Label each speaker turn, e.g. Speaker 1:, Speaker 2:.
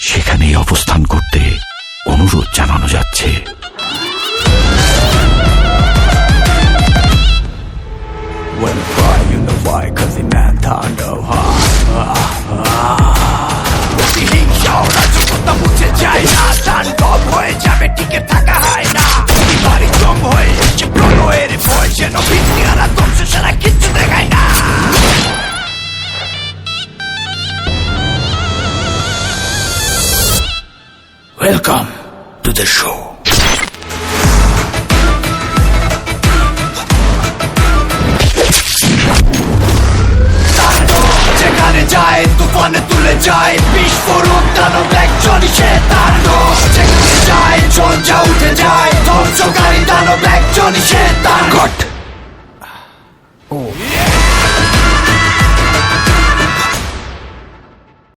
Speaker 1: সেখানেই অবস্থান করতে অনুরোধ জানানো যাচ্ছে।
Speaker 2: When cry, you know why, cause the man thunder হিংসা ওরা জীবনটা মুছে যায় না ধান কম হয়ে যাবে ওয়েলকাম টু দ্য শো যেখানে যায় তুফানে তুলে যায় বিস্ফোরক দানব একজনই সে তাণ্ডব যেখানে যায় ঝঞ্ঝা উঠে যায় ধ্বংসকারী একজনই সে